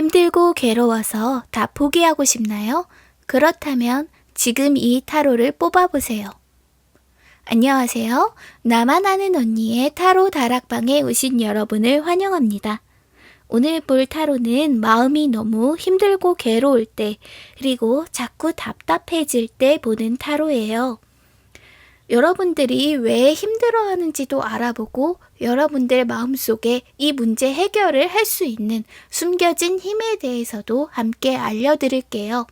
힘들고 괴로워서 다 포기하고 싶나요? 그렇다면 지금 이 타로를 뽑아보세요. 안녕하세요. 나만 아는 언니의 타로 다락방에 오신 여러분을 환영합니다. 오늘 볼 타로는 마음이 너무 힘들고 괴로울 때, 그리고 자꾸 답답해질 때 보는 타로예요. 여러분들이 왜 힘들어 하는지도 알아보고 여러분들 마음속에 이 문제 해결을 할 수 있는 숨겨진 힘에 대해서도 함께 알려드릴게요.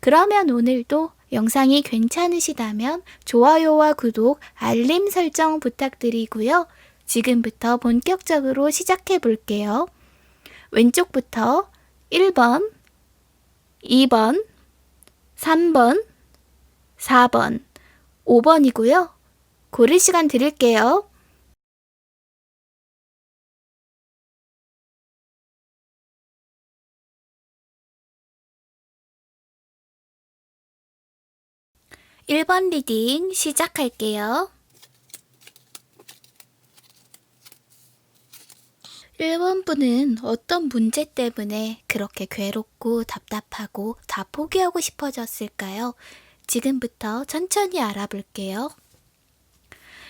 그러면 오늘도 영상이 괜찮으시다면 좋아요와 구독, 알림 설정 부탁드리고요. 지금부터 본격적으로 시작해 볼게요. 왼쪽부터 1번, 2번, 3번, 4번, 5번이고요. 고를 시간 드릴게요. 일 번 리딩 시작할게요. 1번 분은 어떤 문제 때문에 그렇게 괴롭고 답답하고 다 포기하고 싶어졌을까요? 지금부터 천천히 알아볼게요.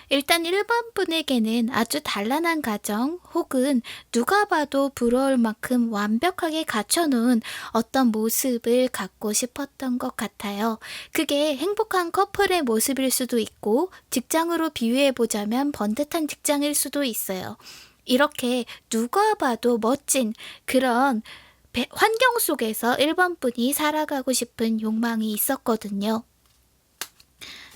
일단 1번 분에게는 아주 단란한 가정 혹은 누가 봐도 부러울 만큼 완벽하게 갖춰놓은 어떤 모습을 갖고 싶었던 것 같아요. 그게 행복한 커플의 모습일 수도 있고 직장으로 비유해보자면 번듯한 직장일 수도 있어요. 이렇게 누가 봐도 멋진 그런 배- 환경 속에서 1번 분이 살아가고 싶은 욕망이 있었거든요.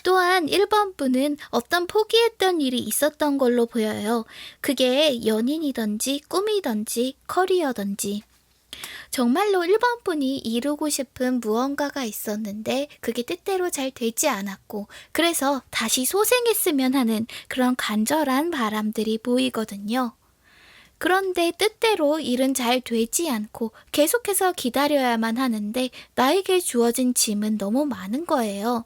또한 1번 분은 어떤 포기했던 일이 있었던 걸로 보여요. 그게 연인이든지 꿈이든지 커리어든지. 정말로 1번 분이 이루고 싶은 무언가가 있었는데 그게 뜻대로 잘 되지 않았고 그래서 다시 소생했으면 하는 그런 간절한 바람들이 보이거든요. 그런데 뜻대로 일은 잘 되지 않고 계속해서 기다려야만 하는데 나에게 주어진 짐은 너무 많은 거예요.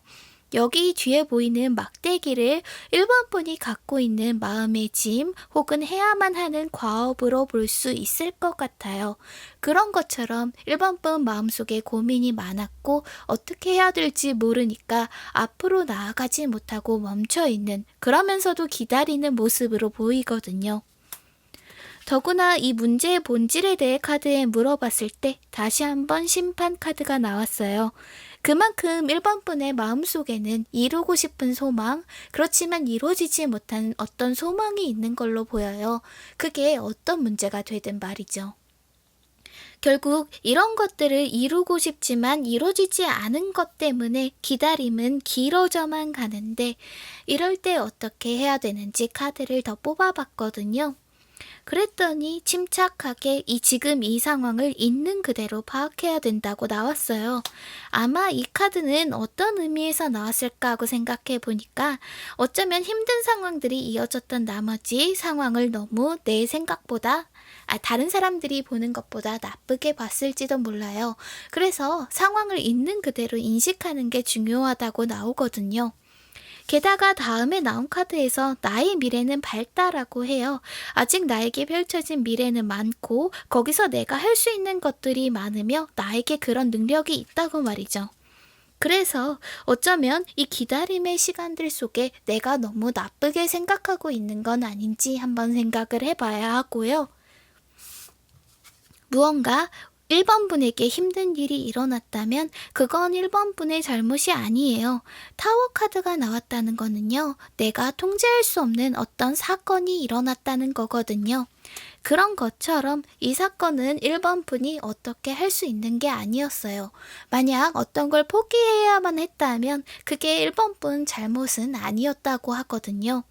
여기 뒤에 보이는 막대기를 1번 분이 갖고 있는 마음의 짐 혹은 해야만 하는 과업으로 볼 수 있을 것 같아요. 그런 것처럼 1번 분 마음속에 고민이 많았고 어떻게 해야 될지 모르니까 앞으로 나아가지 못하고 멈춰 있는 그러면서도 기다리는 모습으로 보이거든요. 더구나 이 문제의 본질에 대해 카드에 물어봤을 때 다시 한번 심판 카드가 나왔어요. 그만큼 1번 분의 마음속에는 이루고 싶은 소망, 그렇지만 이루어지지 못한 어떤 소망이 있는 걸로 보여요. 그게 어떤 문제가 되든 말이죠. 결국 이런 것들을 이루고 싶지만 이루어지지 않은 것 때문에 기다림은 길어져만 가는데 이럴 때 어떻게 해야 되는지 카드를 더 뽑아봤거든요. 그랬더니 침착하게 이 지금 이 상황을 있는 그대로 파악해야 된다고 나왔어요. 아마 이 카드는 어떤 의미에서 나왔을까 하고 생각해 보니까 어쩌면 힘든 상황들이 이어졌던 나머지 상황을 너무 내 생각보다 아, 다른 사람들이 보는 것보다 나쁘게 봤을지도 몰라요. 그래서 상황을 있는 그대로 인식하는 게 중요하다고 나오거든요. 게다가 다음에 나온 카드에서 나의 미래는 밝다라고 해요. 아직 나에게 펼쳐진 미래는 많고 거기서 내가 할 수 있는 것들이 많으며 나에게 그런 능력이 있다고 말이죠. 그래서 어쩌면 이 기다림의 시간들 속에 내가 너무 나쁘게 생각하고 있는 건 아닌지 한번 생각을 해봐야 하고요. 무언가 1번 분에게 힘든 일이 일어났다면 그건 1번 분의 잘못이 아니에요. 타워 카드가 나왔다는 거는요. 내가 통제할 수 없는 어떤 사건이 일어났다는 거거든요. 그런 것처럼 이 사건은 1번 분이 어떻게 할 수 있는 게 아니었어요. 만약 어떤 걸 포기해야만 했다면 그게 1번 분 잘못은 아니었다고 하거든요.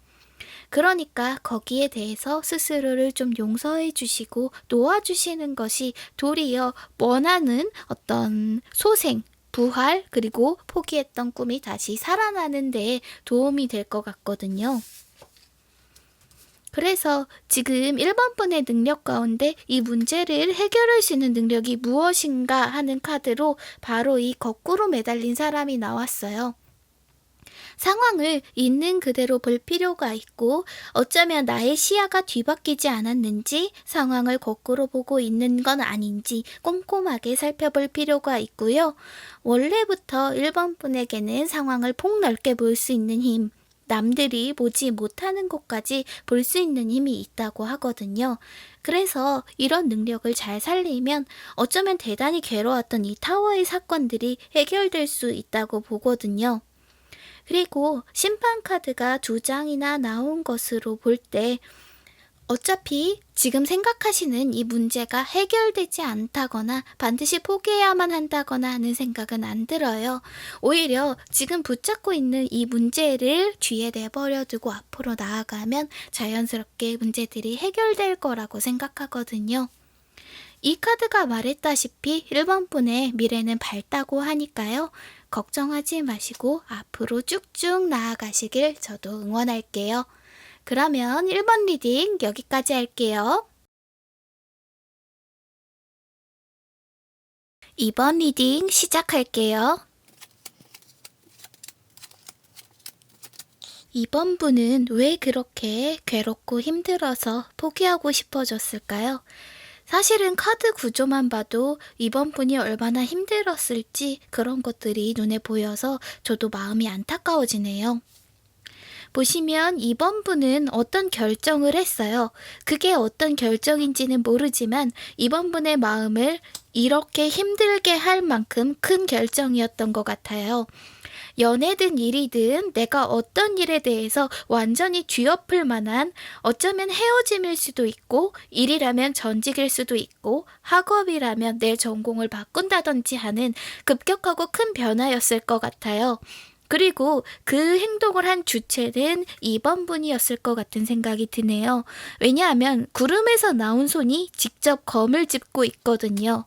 그러니까 거기에 대해서 스스로를 좀 용서해 주시고 놓아주시는 것이 도리어 원하는 어떤 소생, 부활, 그리고 포기했던 꿈이 다시 살아나는 데 도움이 될 것 같거든요. 그래서 지금 1번 분의 능력 가운데 이 문제를 해결할 수 있는 능력이 무엇인가 하는 카드로 바로 이 거꾸로 매달린 사람이 나왔어요. 상황을 있는 그대로 볼 필요가 있고 어쩌면 나의 시야가 뒤바뀌지 않았는지 상황을 거꾸로 보고 있는 건 아닌지 꼼꼼하게 살펴볼 필요가 있고요. 원래부터 1번 분에게는 상황을 폭넓게 볼 수 있는 힘, 남들이 보지 못하는 곳까지 볼 수 있는 힘이 있다고 하거든요. 그래서 이런 능력을 잘 살리면 어쩌면 대단히 괴로웠던 이 타워의 사건들이 해결될 수 있다고 보거든요. 그리고 심판 카드가 두 장이나 나온 것으로 볼 때 어차피 지금 생각하시는 이 문제가 해결되지 않다거나 반드시 포기해야만 한다거나 하는 생각은 안 들어요. 오히려 지금 붙잡고 있는 이 문제를 뒤에 내버려 두고 앞으로 나아가면 자연스럽게 문제들이 해결될 거라고 생각하거든요. 이 카드가 말했다시피 1번 분의 미래는 밝다고 하니까요. 걱정하지 마시고 앞으로 쭉쭉 나아가시길 저도 응원할게요. 그러면 1번 리딩 여기까지 할게요. 2번 리딩 시작할게요. 2번 분은 왜 그렇게 괴롭고 힘들어서 포기하고 싶어졌을까요? 사실은 카드 구조만 봐도 이번 분이 얼마나 힘들었을지 그런 것들이 눈에 보여서 저도 마음이 안타까워지네요. 보시면 이번 분은 어떤 결정을 했어요. 그게 어떤 결정인지는 모르지만 이번 분의 마음을 이렇게 힘들게 할 만큼 큰 결정이었던 것 같아요. 연애든 일이든 내가 어떤 일에 대해서 완전히 뒤엎을 만한 어쩌면 헤어짐일 수도 있고 일이라면 전직일 수도 있고 학업이라면 내 전공을 바꾼다든지 하는 급격하고 큰 변화였을 것 같아요. 그리고 그 행동을 한 주체는 2번 분이었을 것 같은 생각이 드네요. 왜냐하면 구름에서 나온 손이 직접 검을 짚고 있거든요.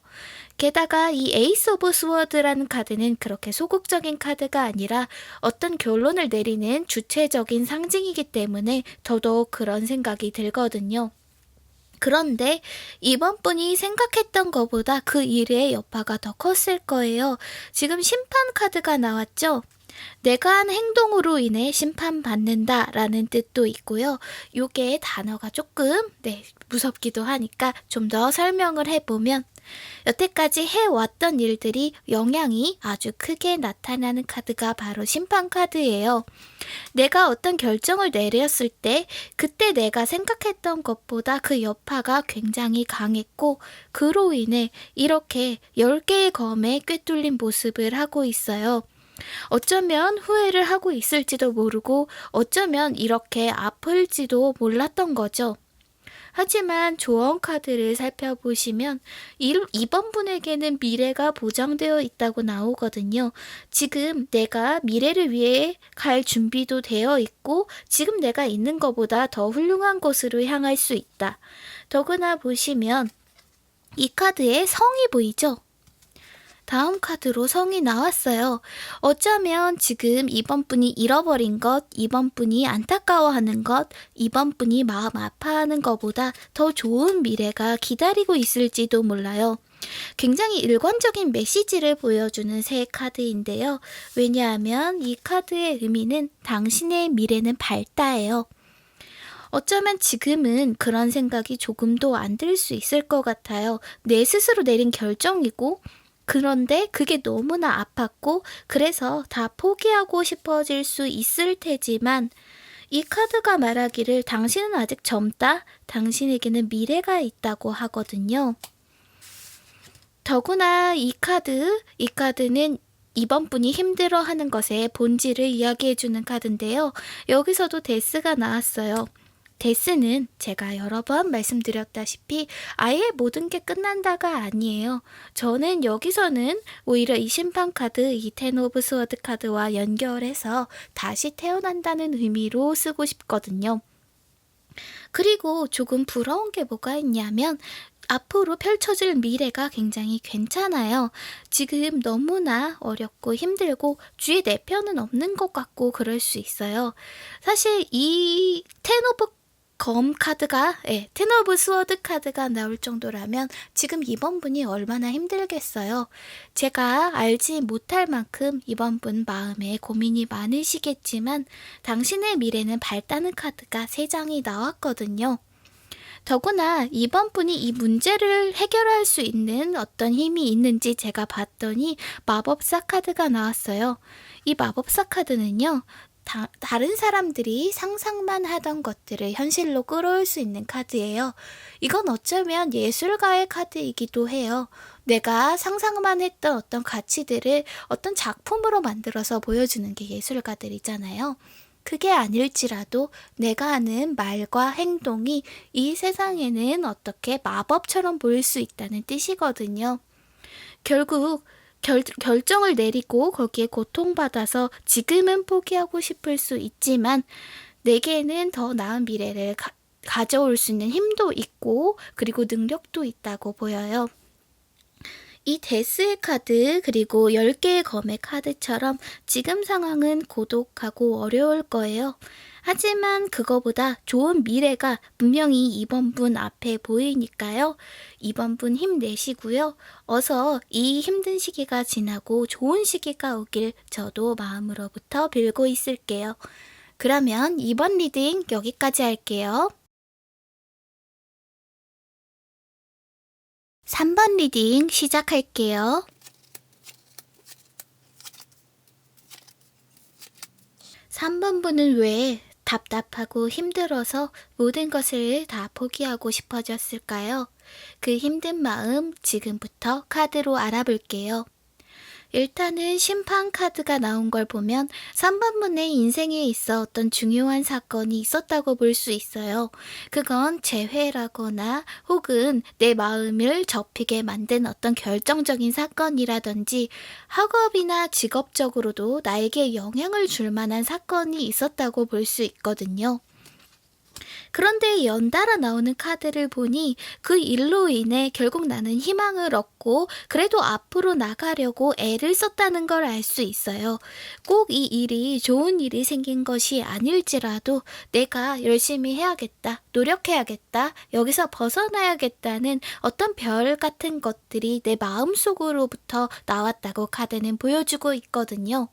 게다가 이 에이스 오브 스워드라는 카드는 그렇게 소극적인 카드가 아니라 어떤 결론을 내리는 주체적인 상징이기 때문에 더더욱 그런 생각이 들거든요. 그런데 이번 분이 생각했던 것보다 그 일의 여파가 더 컸을 거예요. 지금 심판 카드가 나왔죠? 내가 한 행동으로 인해 심판받는다 라는 뜻도 있고요. 요게 단어가 조금, 네, 무섭기도 하니까 좀 더 설명을 해보면 여태까지 해왔던 일들이 영향이 아주 크게 나타나는 카드가 바로 심판 카드예요. 내가 어떤 결정을 내렸을 때 그때 내가 생각했던 것보다 그 여파가 굉장히 강했고 그로 인해 이렇게 10개의 검에 꿰뚫린 모습을 하고 있어요. 어쩌면 후회를 하고 있을지도 모르고 어쩌면 이렇게 아플지도 몰랐던 거죠. 하지만 조언 카드를 살펴보시면 2번 분에게는 미래가 보장되어 있다고 나오거든요. 지금 내가 미래를 위해 갈 준비도 되어 있고 지금 내가 있는 것보다 더 훌륭한 곳으로 향할 수 있다. 더구나 보시면 이 카드에 성이 보이죠? 다음 카드로 성이 나왔어요. 어쩌면 지금 이번 분이 잃어버린 것, 이번 분이 안타까워하는 것, 이번 분이 마음 아파하는 것보다 더 좋은 미래가 기다리고 있을지도 몰라요. 굉장히 일관적인 메시지를 보여주는 새 카드인데요. 왜냐하면 이 카드의 의미는 당신의 미래는 밝다예요. 어쩌면 지금은 그런 생각이 조금도 안 들 수 있을 것 같아요. 내 스스로 내린 결정이고, 그런데 그게 너무나 아팠고 그래서 다 포기하고 싶어질 수 있을 테지만 이 카드가 말하기를 당신은 아직 젊다. 당신에게는 미래가 있다고 하거든요. 더구나 이 카드, 이 카드는 이번 분이 힘들어 하는 것의 본질을 이야기해주는 카드인데요. 여기서도 데스가 나왔어요. 데스는 제가 여러 번 말씀드렸다시피 아예 모든 게 끝난다가 아니에요. 저는 여기서는 오히려 이 심판 카드, 이 텐 오브 스워드 카드와 연결해서 다시 태어난다는 의미로 쓰고 싶거든요. 그리고 조금 부러운 게 뭐가 있냐면 앞으로 펼쳐질 미래가 굉장히 괜찮아요. 지금 너무나 어렵고 힘들고 주위 내 편은 없는 것 같고 그럴 수 있어요. 사실 이텐 오브 검 카드가, 예, 텐 오브 스워드 카드가 나올 정도라면 지금 이번 분이 얼마나 힘들겠어요. 제가 알지 못할 만큼 이번 분 마음에 고민이 많으시겠지만 당신의 미래는 밝다는 카드가 3장이 나왔거든요. 더구나 이번 분이 이 문제를 해결할 수 있는 어떤 힘이 있는지 제가 봤더니 마법사 카드가 나왔어요. 이 마법사 카드는요, 다, 다른 사람들이 상상만 하던 것들을 현실로 끌어올 수 있는 카드예요. 이건 어쩌면 예술가의 카드이기도 해요. 내가 상상만 했던 어떤 가치들을 어떤 작품으로 만들어서 보여주는 게 예술가들이잖아요. 그게 아닐지라도 내가 하는 말과 행동이 이 세상에는 어떻게 마법처럼 보일 수 있다는 뜻이거든요. 결국 결, 결정을 내리고 거기에 고통받아서 지금은 포기하고 싶을 수 있지만 내게는 더 나은 미래를 가, 가져올 수 있는 힘도 있고 그리고 능력도 있다고 보여요. 이 데스의 카드 그리고 10개의 검의 카드처럼 지금 상황은 고독하고 어려울 거예요. 하지만 그거보다 좋은 미래가 분명히 이번 분 앞에 보이니까요. 이번 분 힘내시고요. 어서 이 힘든 시기가 지나고 좋은 시기가 오길 저도 마음으로부터 빌고 있을게요. 그러면 이번 리딩 여기까지 할게요. 3번 리딩 시작할게요. 3번 분은 왜 답답하고 힘들어서 모든 것을 다 포기하고 싶어졌을까요? 그 힘든 마음 지금부터 카드로 알아볼게요. 일단은 심판 카드가 나온 걸 보면 3번 분의 인생에 있어 어떤 중요한 사건이 있었다고 볼 수 있어요. 그건 재회라거나 혹은 내 마음을 접히게 만든 어떤 결정적인 사건이라든지 학업이나 직업적으로도 나에게 영향을 줄 만한 사건이 있었다고 볼 수 있거든요. 그런데 연달아 나오는 카드를 보니 그 일로 인해 결국 나는 희망을 얻고 그래도 앞으로 나가려고 애를 썼다는 걸 알 수 있어요. 꼭 이 일이 좋은 일이 생긴 것이 아닐지라도 내가 열심히 해야겠다, 노력해야겠다, 여기서 벗어나야겠다는 어떤 별 같은 것들이 내 마음속으로부터 나왔다고 카드는 보여주고 있거든요.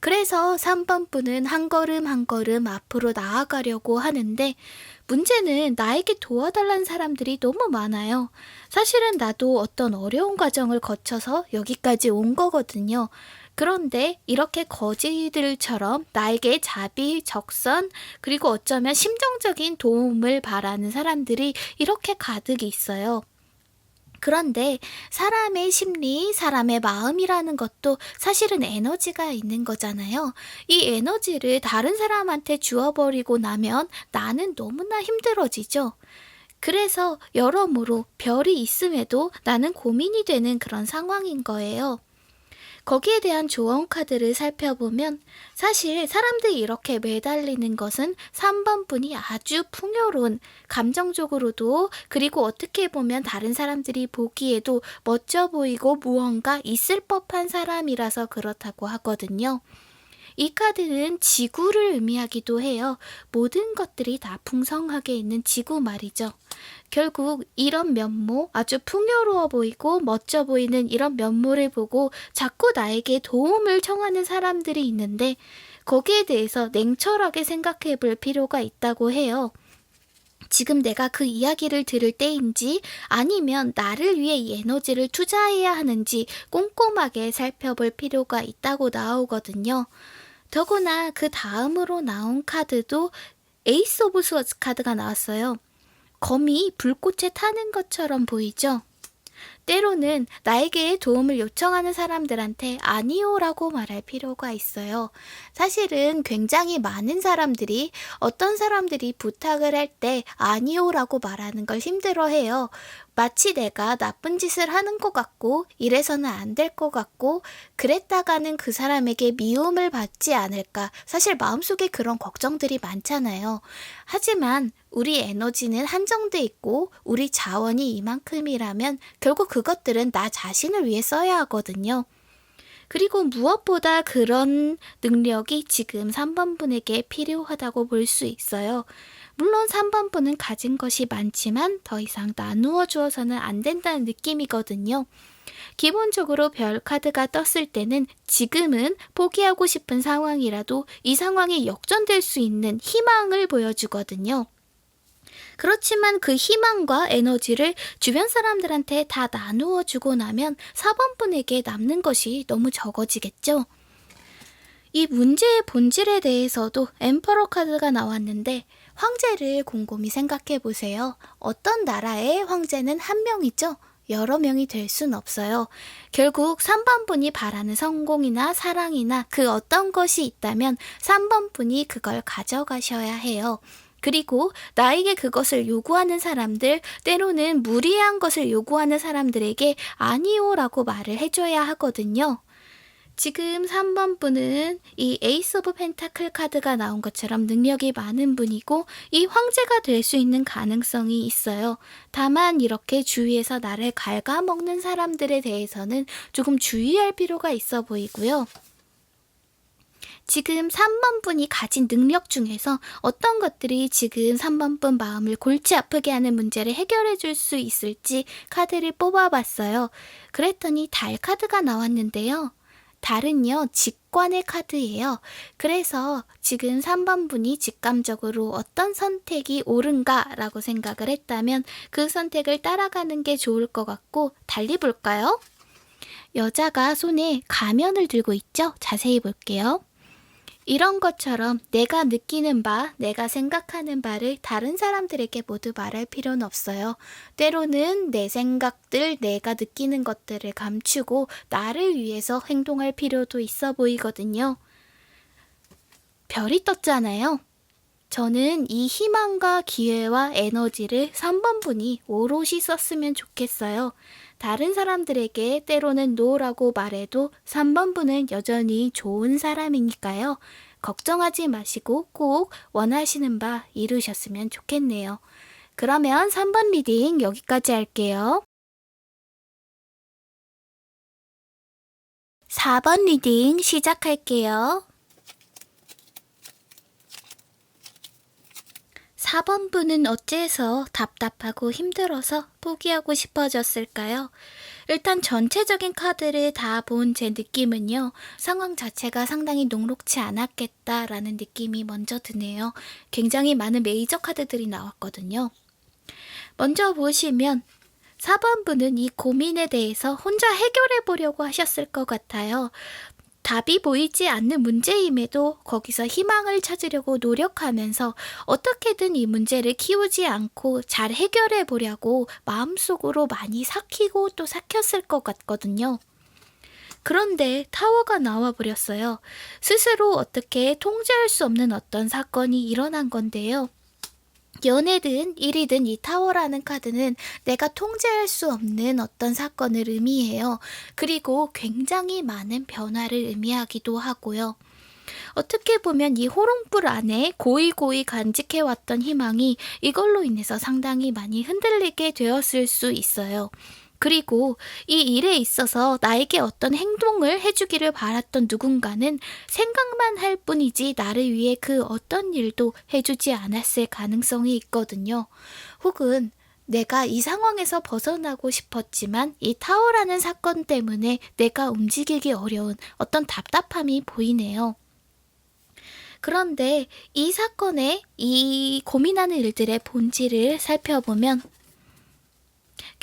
그래서 3번 분은 한 걸음 한 걸음 앞으로 나아가려고 하는데 문제는 나에게 도와달라는 사람들이 너무 많아요. 사실은 나도 어떤 어려운 과정을 거쳐서 여기까지 온 거거든요. 그런데 이렇게 거지들처럼 나에게 자비, 적선, 그리고 어쩌면 심정적인 도움을 바라는 사람들이 이렇게 가득 있어요. 그런데 사람의 심리, 사람의 마음이라는 것도 사실은 에너지가 있는 거잖아요. 이 에너지를 다른 사람한테 주어버리고 나면 나는 너무나 힘들어지죠. 그래서 여러모로 별이 있음에도 나는 고민이 되는 그런 상황인 거예요. 거기에 대한 조언 카드를 살펴보면 사실 사람들이 이렇게 매달리는 것은 3번 분이 아주 풍요로운 감정적으로도 그리고 어떻게 보면 다른 사람들이 보기에도 멋져 보이고 무언가 있을 법한 사람이라서 그렇다고 하거든요. 이 카드는 지구를 의미하기도 해요. 모든 것들이 다 풍성하게 있는 지구 말이죠. 결국 이런 면모, 아주 풍요로워 보이고 멋져 보이는 이런 면모를 보고 자꾸 나에게 도움을 청하는 사람들이 있는데 거기에 대해서 냉철하게 생각해 볼 필요가 있다고 해요. 지금 내가 그 이야기를 들을 때인지 아니면 나를 위해 이 에너지를 투자해야 하는지 꼼꼼하게 살펴볼 필요가 있다고 나오거든요. 더구나 그 다음으로 나온 카드도 에이스 오브 스워츠 카드가 나왔어요. 검이 불꽃에 타는 것처럼 보이죠? 때로는 나에게 도움을 요청하는 사람들한테 아니오라고 말할 필요가 있어요. 사실은 굉장히 많은 사람들이 어떤 사람들이 부탁을 할 때 아니오라고 말하는 걸 힘들어 해요. 마치 내가 나쁜 짓을 하는 것 같고 이래서는 안 될 것 같고 그랬다가는 그 사람에게 미움을 받지 않을까 사실 마음속에 그런 걱정들이 많잖아요. 하지만 우리 에너지는 한정돼 있고 우리 자원이 이만큼이라면 결국 그것들은 나 자신을 위해 써야 하거든요. 그리고 무엇보다 그런 능력이 지금 3번 분에게 필요하다고 볼 수 있어요. 물론 3번 분은 가진 것이 많지만 더 이상 나누어 주어서는 안 된다는 느낌이거든요. 기본적으로 별 카드가 떴을 때는 지금은 포기하고 싶은 상황이라도 이 상황이 역전될 수 있는 희망을 보여주거든요. 그렇지만 그 희망과 에너지를 주변 사람들한테 다 나누어 주고 나면 4번 분에게 남는 것이 너무 적어지겠죠? 이 문제의 본질에 대해서도 엠퍼러 카드가 나왔는데 황제를 곰곰이 생각해 보세요. 어떤 나라의 황제는 한 명이죠? 여러 명이 될 순 없어요. 결국 3번 분이 바라는 성공이나 사랑이나 그 어떤 것이 있다면 3번 분이 그걸 가져가셔야 해요. 그리고 나에게 그것을 요구하는 사람들, 때로는 무리한 것을 요구하는 사람들에게 아니오라고 말을 해줘야 하거든요. 지금 3번 분은 이 에이스 오브 펜타클 카드가 나온 것처럼 능력이 많은 분이고 이 황제가 될 수 있는 가능성이 있어요. 다만 이렇게 주위에서 나를 갉아먹는 사람들에 대해서는 조금 주의할 필요가 있어 보이고요. 지금 3번 분이 가진 능력 중에서 어떤 것들이 지금 3번 분 마음을 골치 아프게 하는 문제를 해결해 줄 수 있을지 카드를 뽑아봤어요. 그랬더니 달 카드가 나왔는데요. 달은요, 직관의 카드예요. 그래서 지금 3번 분이 직감적으로 어떤 선택이 옳은가라고 생각을 했다면 그 선택을 따라가는 게 좋을 것 같고, 달리 볼까요? 여자가 손에 가면을 들고 있죠? 자세히 볼게요. 이런 것처럼 내가 느끼는 바, 내가 생각하는 바를 다른 사람들에게 모두 말할 필요는 없어요. 때로는 내 생각들, 내가 느끼는 것들을 감추고 나를 위해서 행동할 필요도 있어 보이거든요. 별이 떴잖아요. 저는 이 희망과 기회와 에너지를 3번 분이 오롯이 썼으면 좋겠어요. 다른 사람들에게 때로는 노라고 말해도 3번 분은 여전히 좋은 사람이니까요. 걱정하지 마시고 꼭 원하시는 바 이루셨으면 좋겠네요. 그러면 3번 리딩 여기까지 할게요. 4번 리딩 시작할게요. 4번 분은 어째서 답답하고 힘들어서 포기하고 싶어졌을까요? 일단 전체적인 카드를 다 본 제 느낌은요, 상황 자체가 상당히 녹록치 않았겠다라는 느낌이 먼저 드네요. 굉장히 많은 메이저 카드들이 나왔거든요. 먼저 보시면 4번 분은 이 고민에 대해서 혼자 해결해 보려고 하셨을 것 같아요. 답이 보이지 않는 문제임에도 거기서 희망을 찾으려고 노력하면서 어떻게든 이 문제를 키우지 않고 잘 해결해 보려고 마음속으로 많이 삭히고 또 삭혔을 것 같거든요. 그런데 타워가 나와 버렸어요. 스스로 어떻게 통제할 수 없는 어떤 사건이 일어난 건데요. 연애든 일이든 이 타워라는 카드는 내가 통제할 수 없는 어떤 사건을 의미해요. 그리고 굉장히 많은 변화를 의미하기도 하고요. 어떻게 보면 이 호롱불 안에 고이고이 간직해왔던 희망이 이걸로 인해서 상당히 많이 흔들리게 되었을 수 있어요. 그리고 이 일에 있어서 나에게 어떤 행동을 해주기를 바랐던 누군가는 생각만 할 뿐이지 나를 위해 그 어떤 일도 해주지 않았을 가능성이 있거든요. 혹은 내가 이 상황에서 벗어나고 싶었지만 이 타워라는 사건 때문에 내가 움직이기 어려운 어떤 답답함이 보이네요. 그런데 이 사건의 이 고민하는 일들의 본질을 살펴보면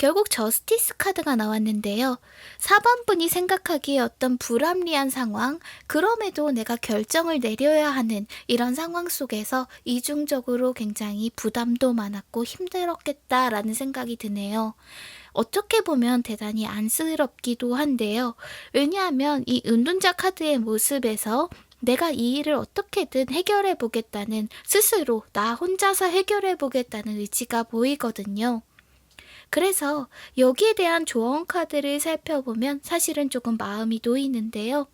결국 저스티스 카드가 나왔는데요. 4번 분이 생각하기에 어떤 불합리한 상황, 그럼에도 내가 결정을 내려야 하는 이런 상황 속에서 이중적으로 굉장히 부담도 많았고 힘들었겠다라는 생각이 드네요. 어떻게 보면 대단히 안쓰럽기도 한데요. 왜냐하면 이 은둔자 카드의 모습에서 내가 이 일을 어떻게든 해결해 보겠다는 스스로 나 혼자서 해결해 보겠다는 의지가 보이거든요. 그래서 여기에 대한 조언 카드를 살펴보면 사실은 조금 마음이 놓이는데요.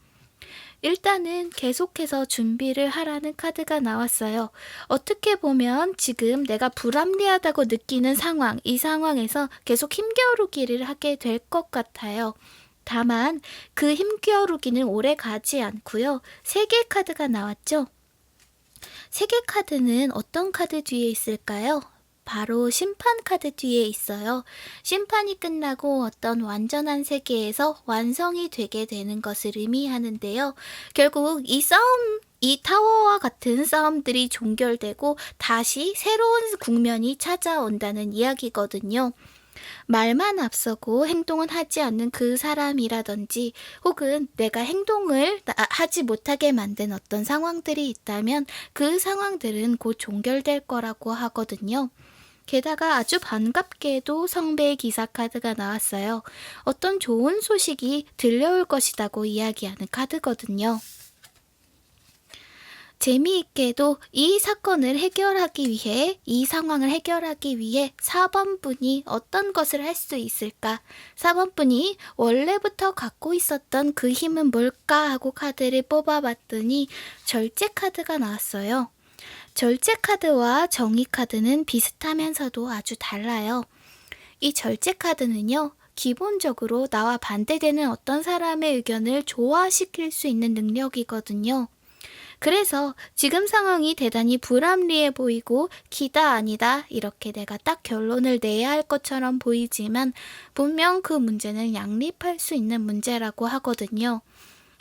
일단은 계속해서 준비를 하라는 카드가 나왔어요. 어떻게 보면 지금 내가 불합리하다고 느끼는 상황, 이 상황에서 계속 힘겨루기를 하게 될 것 같아요. 다만 그 힘겨루기는 오래 가지 않고요. 세 개의 카드가 나왔죠. 세계 카드는 어떤 카드 뒤에 있을까요? 바로 심판 카드 뒤에 있어요. 심판이 끝나고 어떤 완전한 세계에서 완성이 되게 되는 것을 의미하는데요. 결국 이 싸움, 이 타워와 같은 싸움들이 종결되고 다시 새로운 국면이 찾아온다는 이야기거든요. 말만 앞서고 행동은 하지 않는 그 사람이라든지 혹은 내가 행동을 나- 하지 못하게 만든 어떤 상황들이 있다면 그 상황들은 곧 종결될 거라고 하거든요. 게다가 아주 반갑게도 성배의 기사 카드가 나왔어요. 어떤 좋은 소식이 들려올 것이라고 이야기하는 카드거든요. 재미있게도 이 사건을 해결하기 위해, 이 상황을 해결하기 위해 4번 분이 어떤 것을 할 수 있을까? 4번 분이 원래부터 갖고 있었던 그 힘은 뭘까 하고 카드를 뽑아봤더니 절제 카드가 나왔어요. 절제 카드와 정의 카드는 비슷하면서도 아주 달라요. 이 절제 카드는요, 기본적으로 나와 반대되는 어떤 사람의 의견을 조화시킬 수 있는 능력이거든요. 그래서 지금 상황이 대단히 불합리해 보이고 기다 아니다 이렇게 내가 딱 결론을 내야 할 것처럼 보이지만 분명 그 문제는 양립할 수 있는 문제라고 하거든요.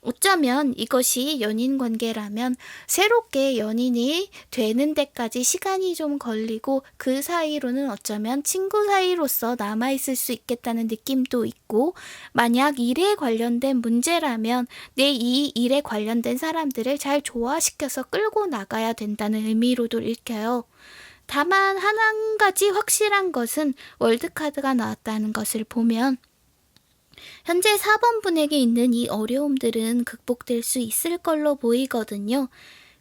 어쩌면 이것이 연인 관계라면 새롭게 연인이 되는 데까지 시간이 좀 걸리고 그 사이로는 어쩌면 친구 사이로서 남아있을 수 있겠다는 느낌도 있고 만약 일에 관련된 문제라면 내 이 일에 관련된 사람들을 잘 조화시켜서 끌고 나가야 된다는 의미로도 읽혀요. 다만 한 가지 확실한 것은 월드카드가 나왔다는 것을 보면 현재 4번 분에게 있는 이 어려움들은 극복될 수 있을 걸로 보이거든요.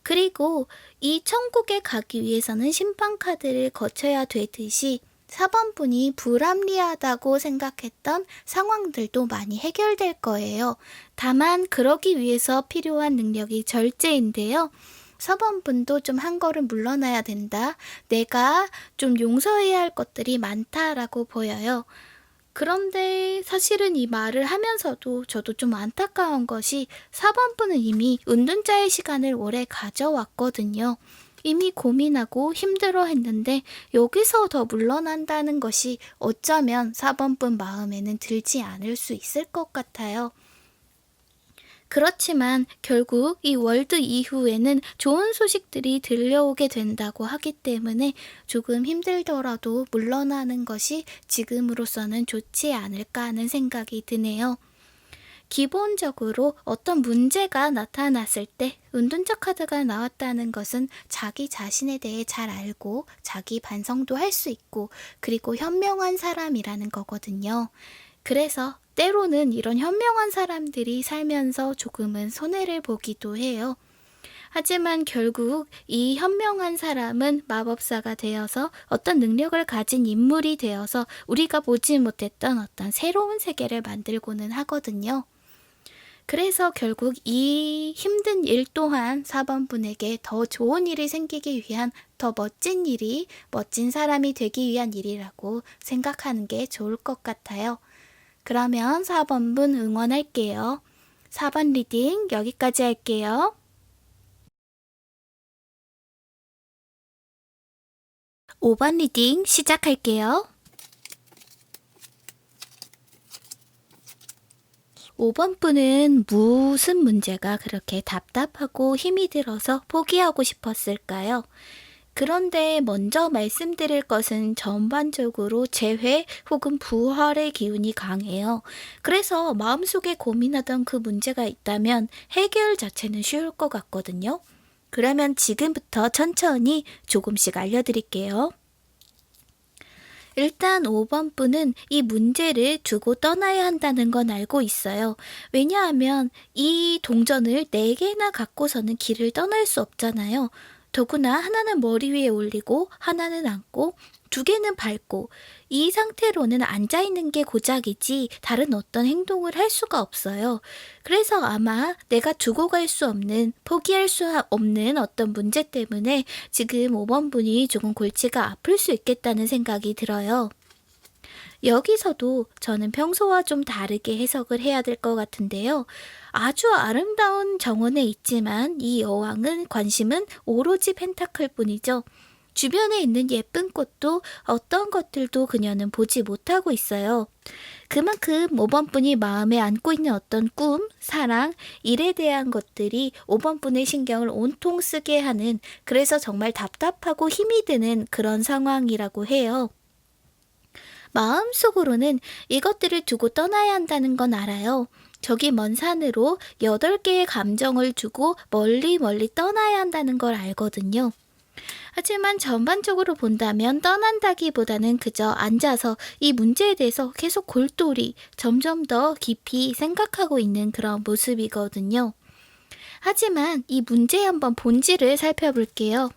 그리고 이 천국에 가기 위해서는 심판 카드를 거쳐야 되듯이 4번 분이 불합리하다고 생각했던 상황들도 많이 해결될 거예요. 다만 그러기 위해서 필요한 능력이 절제인데요. 4번 분도 좀 한 걸음 물러나야 된다. 내가 좀 용서해야 할 것들이 많다라고 보여요. 그런데 사실은 이 말을 하면서도 저도 좀 안타까운 것이 4번 분은 이미 은둔자의 시간을 오래 가져왔거든요. 이미 고민하고 힘들어 했는데 여기서 더 물러난다는 것이 어쩌면 4번 분 마음에는 들지 않을 수 있을 것 같아요. 그렇지만 결국 이 월드 이후에는 좋은 소식들이 들려오게 된다고 하기 때문에 조금 힘들더라도 물러나는 것이 지금으로서는 좋지 않을까 하는 생각이 드네요. 기본적으로 어떤 문제가 나타났을 때 은둔자 카드가 나왔다는 것은 자기 자신에 대해 잘 알고 자기 반성도 할 수 있고 그리고 현명한 사람이라는 거거든요. 그래서 때로는 이런 현명한 사람들이 살면서 조금은 손해를 보기도 해요. 하지만 결국 이 현명한 사람은 마법사가 되어서 어떤 능력을 가진 인물이 되어서 우리가 보지 못했던 어떤 새로운 세계를 만들고는 하거든요. 그래서 결국 이 힘든 일 또한 4번 분에게 더 좋은 일이 생기기 위한 더 멋진 일이, 멋진 사람이 되기 위한 일이라고 생각하는 게 좋을 것 같아요. 그러면 4번 분 응원할게요. 4번 리딩 여기까지 할게요. 5번 리딩 시작할게요. 5번 분은 무슨 문제가 그렇게 답답하고 힘이 들어서 포기하고 싶었을까요? 그런데 먼저 말씀드릴 것은 전반적으로 재회 혹은 부활의 기운이 강해요. 그래서 마음속에 고민하던 그 문제가 있다면 해결 자체는 쉬울 것 같거든요. 그러면 지금부터 천천히 조금씩 알려드릴게요. 일단 5번 분은 이 문제를 두고 떠나야 한다는 건 알고 있어요. 왜냐하면 이 동전을 4개나 갖고서는 길을 떠날 수 없잖아요. 더구나 하나는 머리 위에 올리고 하나는 앉고 두 개는 밟고 이 상태로는 앉아 있는 게 고작이지 다른 어떤 행동을 할 수가 없어요. 그래서 아마 내가 두고 갈 수 없는 포기할 수 없는 어떤 문제 때문에 지금 5번 분이 조금 골치가 아플 수 있겠다는 생각이 들어요. 여기서도 저는 평소와 좀 다르게 해석을 해야 될 것 같은데요. 아주 아름다운 정원에 있지만 이 여왕은 관심은 오로지 펜타클 뿐이죠. 주변에 있는 예쁜 꽃도 어떤 것들도 그녀는 보지 못하고 있어요. 그만큼 5번 분이 마음에 안고 있는 어떤 꿈, 사랑, 일에 대한 것들이 5번 분의 신경을 온통 쓰게 하는 그래서 정말 답답하고 힘이 드는 그런 상황이라고 해요. 마음속으로는 이것들을 두고 떠나야 한다는 건 알아요. 저기 먼 산으로 8개의 감정을 두고 멀리 멀리 떠나야 한다는 걸 알거든요. 하지만 전반적으로 본다면 떠난다기보다는 그저 앉아서 이 문제에 대해서 계속 골똘히 점점 더 깊이 생각하고 있는 그런 모습이거든요. 하지만 이 문제의 한번 본질을 살펴볼게요.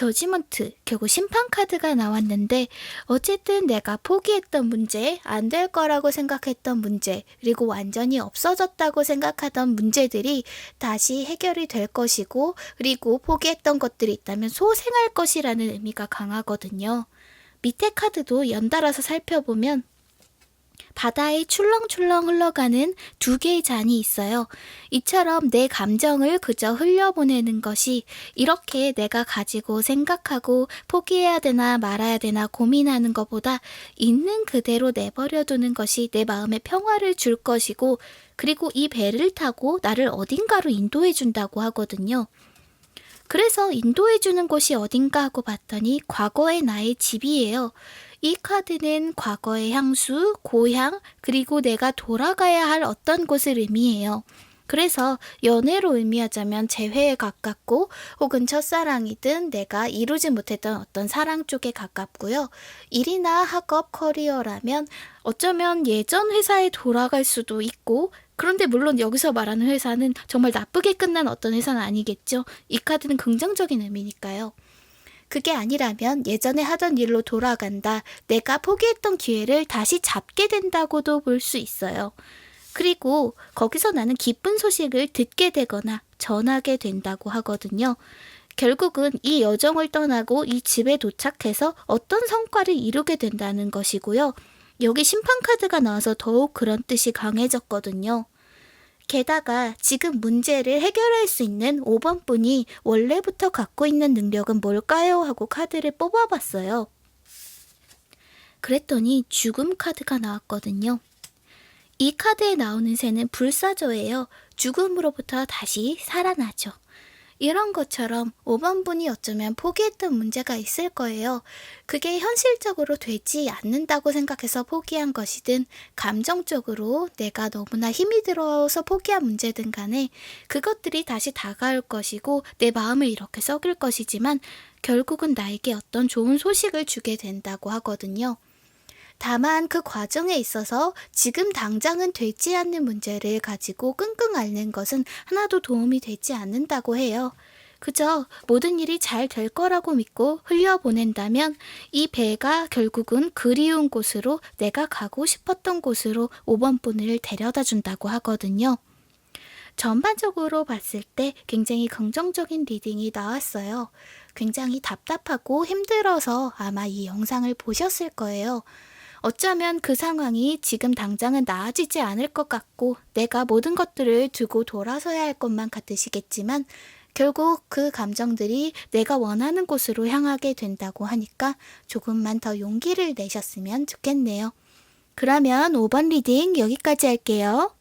저지먼트, 결국 심판 카드가 나왔는데, 어쨌든 내가 포기했던 문제, 안 될 거라고 생각했던 문제, 그리고 완전히 없어졌다고 생각하던 문제들이 다시 해결이 될 것이고, 그리고 포기했던 것들이 있다면 소생할 것이라는 의미가 강하거든요. 밑에 카드도 연달아서 살펴보면 바다에 출렁출렁 흘러가는 두 개의 잔이 있어요. 이처럼 내 감정을 그저 흘려보내는 것이 이렇게 내가 가지고 생각하고 포기해야 되나 말아야 되나 고민하는 것보다 있는 그대로 내버려 두는 것이 내 마음에 평화를 줄 것이고 그리고 이 배를 타고 나를 어딘가로 인도해 준다고 하거든요. 그래서 인도해 주는 곳이 어딘가 하고 봤더니 과거의 나의 집이에요. 이 카드는 과거의 향수, 고향, 그리고 내가 돌아가야 할 어떤 곳을 의미해요. 그래서 연애로 의미하자면 재회에 가깝고 혹은 첫사랑이든 내가 이루지 못했던 어떤 사랑 쪽에 가깝고요. 일이나 학업, 커리어라면 어쩌면 예전 회사에 돌아갈 수도 있고 그런데 물론 여기서 말하는 회사는 정말 나쁘게 끝난 어떤 회사는 아니겠죠. 이 카드는 긍정적인 의미니까요. 그게 아니라면 예전에 하던 일로 돌아간다. 내가 포기했던 기회를 다시 잡게 된다고도 볼 수 있어요. 그리고 거기서 나는 기쁜 소식을 듣게 되거나 전하게 된다고 하거든요. 결국은 이 여정을 떠나고 이 집에 도착해서 어떤 성과를 이루게 된다는 것이고요. 여기 심판카드가 나와서 더욱 그런 뜻이 강해졌거든요. 게다가 지금 문제를 해결할 수 있는 5번 분이 원래부터 갖고 있는 능력은 뭘까요? 하고 카드를 뽑아봤어요. 그랬더니 죽음 카드가 나왔거든요. 이 카드에 나오는 새는 불사조예요. 죽음으로부터 다시 살아나죠. 이런 것처럼 5번 분이 어쩌면 포기했던 문제가 있을 거예요. 그게 현실적으로 되지 않는다고 생각해서 포기한 것이든, 감정적으로 내가 너무나 힘이 들어서 포기한 문제든 간에 그것들이 다시 다가올 것이고, 내 마음을 이렇게 썩일 것이지만, 결국은 나에게 어떤 좋은 소식을 주게 된다고 하거든요. 다만 그 과정에 있어서 지금 당장은 되지 않는 문제를 가지고 끙끙 앓는 것은 하나도 도움이 되지 않는다고 해요. 그저 모든 일이 잘 될 거라고 믿고 흘려보낸다면 이 배가 결국은 그리운 곳으로 내가 가고 싶었던 곳으로 5번 분을 데려다 준다고 하거든요. 전반적으로 봤을 때 굉장히 긍정적인 리딩이 나왔어요. 굉장히 답답하고 힘들어서 아마 이 영상을 보셨을 거예요. 어쩌면 그 상황이 지금 당장은 나아지지 않을 것 같고 내가 모든 것들을 두고 돌아서야 할 것만 같으시겠지만 결국 그 감정들이 내가 원하는 곳으로 향하게 된다고 하니까 조금만 더 용기를 내셨으면 좋겠네요. 그러면 5번 리딩 여기까지 할게요.